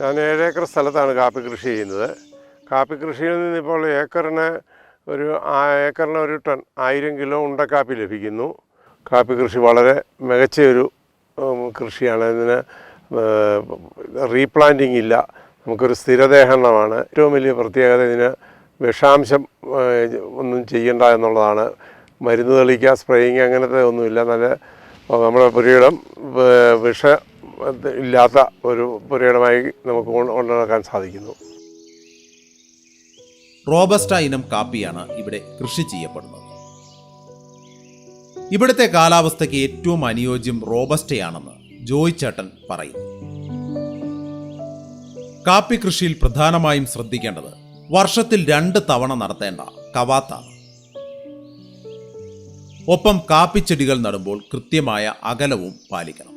ഞാൻ ഏഴേക്കർ സ്ഥലത്താണ് കാപ്പി കൃഷി ചെയ്യുന്നത്. കാപ്പി കൃഷിയിൽ നിന്ന് ഇപ്പോൾ ഏക്കറിന് ഒരു ഏക്കറിന് ഒരു ടൺ ആയിരം കിലോ ഉണ്ടക്കാപ്പി ലഭിക്കുന്നു. കാപ്പി കൃഷി വളരെ മികച്ച ഒരു കൃഷിയാണ്. ഇതിന് റീപ്ലാന്റിംഗ് ഇല്ല. നമുക്കൊരു സ്ഥിരദേഹരണമാണ് ഏറ്റവും വലിയ പ്രത്യേകത ഇതിന് വിഷാംശം ഒന്നും ചെയ്യണ്ട എന്നുള്ളതാണ്. മരുന്ന് തെളിക്കുക സ്പ്രേയിങ് അങ്ങനത്തെ ഒന്നുമില്ല. നല്ല നമ്മുടെ പുരയിടം വിഷ ഇല്ലാത്ത ഒരു പുരയിടമായി നമുക്ക് കൊണ്ടുനടക്കാൻ സാധിക്കുന്നു. റോബസ്റ്റ ഇനം കാപ്പിയാണ് ഇവിടെ കൃഷി ചെയ്യപ്പെടുന്നത്. ഇവിടുത്തെ കാലാവസ്ഥയ്ക്ക് ഏറ്റവും അനുയോജ്യം റോബസ്റ്റയാണെന്ന് ജോയ് ചേട്ടൻ പറയുന്നു. കാപ്പി കൃഷിയിൽ പ്രധാനമായും ശ്രദ്ധിക്കേണ്ടത് വർഷത്തിൽ രണ്ട് തവണ നടത്തേണ്ട കവാത്താണ്. ഒപ്പം കാപ്പിച്ചെടികൾ നടുമ്പോൾ കൃത്യമായ അകലവും പാലിക്കണം.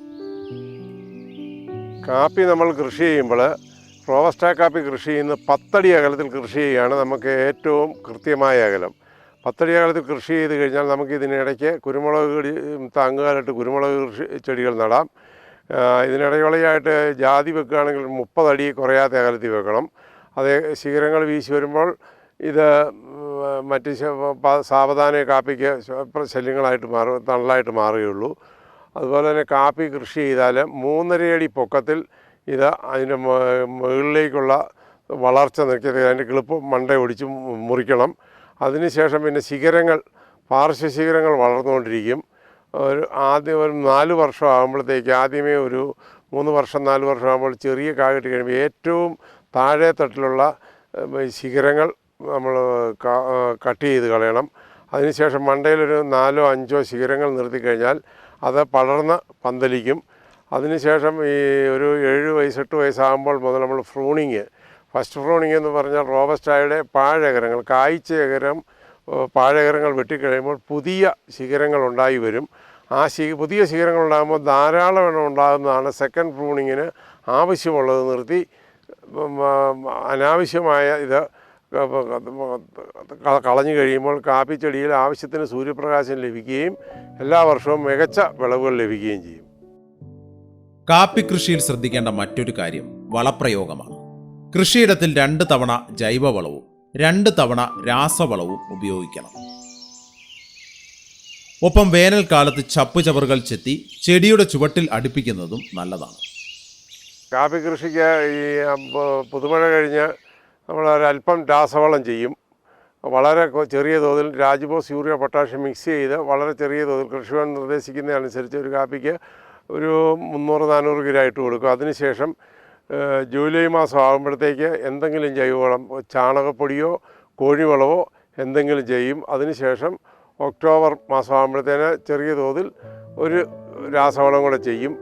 കാപ്പി നമ്മൾ കൃഷി ചെയ്യുമ്പോൾ റോബസ്റ്റ കാപ്പി കൃഷി ചെയ്യുന്ന പത്തടി അകലത്തിൽ കൃഷി ചെയ്യുകയാണ് നമുക്ക് ഏറ്റവും കൃത്യമായ അകലം. പത്തടി അകലത്തിൽ കൃഷി ചെയ്ത് കഴിഞ്ഞാൽ നമുക്ക് ഇതിനിടയ്ക്ക് കുരുമുളക് ചെടി താങ്ങുകാലായിട്ട് കുരുമുളക് കൃഷി ചെടികൾ നടാം. ഇതിനിടയോളയായിട്ട് ജാതി വെക്കുകയാണെങ്കിൽ മുപ്പതടി കുറയാത്ത അകലത്തിൽ വെക്കണം. അതേ ശിഖരങ്ങൾ വീശി വരുമ്പോൾ ഇത് മറ്റ് സാവധാന കാപ്പിക്ക് ശല്യങ്ങളായിട്ട് മാറും തണലായിട്ട് മാറുകയുള്ളൂ. അതുപോലെ തന്നെ കാപ്പി കൃഷി ചെയ്താൽ മൂന്നരയടി പൊക്കത്തിൽ ഇത് അതിന്റെ മുകളിലേക്കുള്ള വളർച്ച നിൽക്കരുത് അതിന്റെ കിളിപ്പ് മണ്ട ഒടിച്ച് മുറിക്കണം. അതിനുശേഷം പിന്നെ ശിഖരങ്ങൾ പാർശ്വ ശിഖരങ്ങൾ വളർന്നുകൊണ്ടിരിക്കും. ഒരു ആദ്യം ഒരു നാല് വർഷം ആകുമ്പോഴത്തേക്ക് ആദ്യമേ ഒരു മൂന്ന് വർഷം നാല് വർഷം ആകുമ്പോൾ ചെറിയ കാകിട്ട് കഴിയുമ്പോൾ ഏറ്റവും താഴെ തട്ടിലുള്ള ശിഖരങ്ങൾ നമ്മൾ കട്ട് ചെയ്ത് കളയണം. അതിനുശേഷം മണ്ടയിലൊരു നാലോ അഞ്ചോ ശിഖരങ്ങൾ നിർത്തി കഴിഞ്ഞാൽ അത് പടർന്ന് പന്തലിക്കും. അതിനുശേഷം ഈ ഒരു ഏഴ് വയസ്സ് എട്ട് വയസ്സാകുമ്പോൾ മുതൽ നമ്മൾ ഫ്രൂണിങ്. ഫസ്റ്റ് ഫ്രൂണിങ് എന്ന് പറഞ്ഞാൽ റോബസ്റ്റായുടെ പാഴകരങ്ങൾ കായ്ച്ച ഏകരം ഏഹ്, പാഴകരങ്ങൾ വെട്ടിക്കഴിയുമ്പോൾ പുതിയ ശിഖരങ്ങൾ ഉണ്ടായി വരും. ആ ശി പുതിയ ശിഖരങ്ങൾ ഉണ്ടാകുമ്പോൾ ധാരാളം എണ്ണം ഉണ്ടാകുന്നതാണ് സെക്കൻഡ് ഫ്രൂണിങ്ങിന് ആവശ്യമുള്ളത് നിർത്തി. അനാവശ്യമായ ഇത് കളഞ്ഞു കഴിയുമ്പോൾ കാപ്പി ചെടിയിൽ ആവശ്യത്തിന് സൂര്യപ്രകാശം ലഭിക്കുകയും എല്ലാ വർഷവും മികച്ച വിളവുകൾ ലഭിക്കുകയും ചെയ്യും. കാപ്പി കൃഷിയിൽ ശ്രദ്ധിക്കേണ്ട മറ്റൊരു കാര്യം വളപ്രയോഗമാണ്. കൃഷിയിടത്തിൽ രണ്ട് തവണ ജൈവവളവും രണ്ട് തവണ രാസവളവും ഉപയോഗിക്കണം. ഒപ്പം വേനൽക്കാലത്ത് ചപ്പുചവറുകൾ ചെത്തി ചെടിയുടെ ചുവട്ടിൽ അടുപ്പിക്കുന്നതും നല്ലതാണ്. കാപ്പി കൃഷിക്ക് ഈ പുതുമഴ കഴിഞ്ഞ് നമ്മൾ ഒരല്പം രാസവളം ചെയ്യും. വളരെ ചെറിയ തോതിൽ രാജ്ബോസ് യൂറിയ പൊട്ടാഷ്യം മിക്സ് ചെയ്ത് വളരെ ചെറിയ തോതിൽ കൃഷിഭവൻ നിർദ്ദേശിക്കുന്ന അനുസരിച്ച് ഒരു കാപ്പിക്ക് ഒരു മുന്നൂറ് നാനൂറ് കിലോ ഇട്ട് കൊടുക്കും. അതിനുശേഷം ജൂലൈ മാസം ആകുമ്പോഴത്തേക്ക് എന്തെങ്കിലും ജൈവവളം ചാണകപ്പൊടിയോ കോഴിവളവോ എന്തെങ്കിലും ചെയ്യും. അതിനുശേഷം ഒക്ടോബർ മാസം ആകുമ്പോഴത്തേന് ചെറിയ തോതിൽ ഒരു രാസവളം കൂടെ ചെയ്യും.